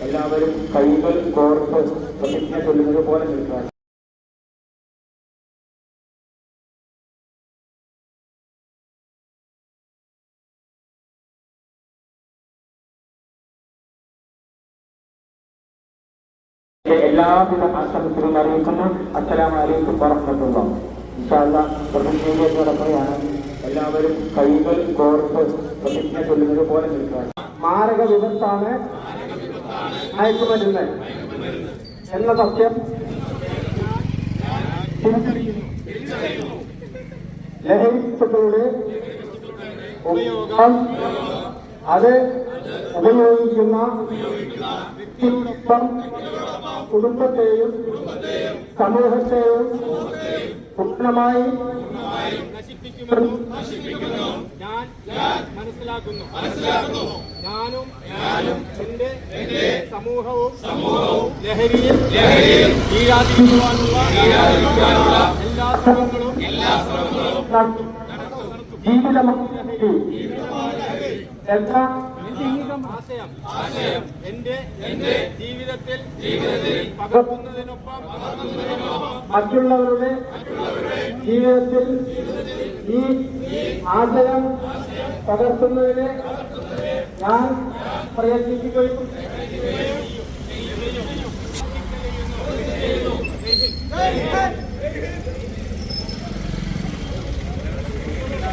എല്ലാവരും കൈകൾ കോർത്ത് പ്രതിജ്ഞ ചൊല്ലുന്നത് പോലെ നിൽക്കുക എല്ലാവിധ ആശംസകളും അറിയിക്കുന്നു. അസ്സലാമു അലൈക്കും വറഹ്മത്തുള്ളാ. ഇൻഷാല്ല പ്രതിജ്ഞയോടൊപ്പമാണ് എല്ലാവരും കൈകൾ കോർത്ത് പ്രതിജ്ഞ ചൊല്ലുന്നത് പോലെ നിൽക്കുക മാരക വിപത്താണ് മയക്കുമരുന്ന്. എന്ന സത്യം ലഹരി വസ്തുക്കളുടെ അത് ഉപയോഗിക്കുന്ന വ്യക്തിയോടൊപ്പം കുടുംബത്തെയും സമൂഹത്തെയും പൂർണമായി ജീവിതമാണ് ഞാൻ മനസ്സിലാക്കുന്നു ഞാനും എന്റെ സമൂഹവും ലഹരിയിൽ വീഴാതിരിക്കുവാനുള്ള എല്ലാ ശ്രമങ്ങളും നടത്തും. ജീവിതമുക്തി എന്ന ആശയം. എന്റെ എന്റെ ജീവിതത്തിൽ ജീവിതത്തിൽ പകർത്തുന്നതിനൊപ്പം മറ്റുള്ളവരുടെ ജീവിതത്തിൽ ഈ ആശയം പകർത്തുന്നതിന് ഞാൻ പ്രയത്നിക്കുകയും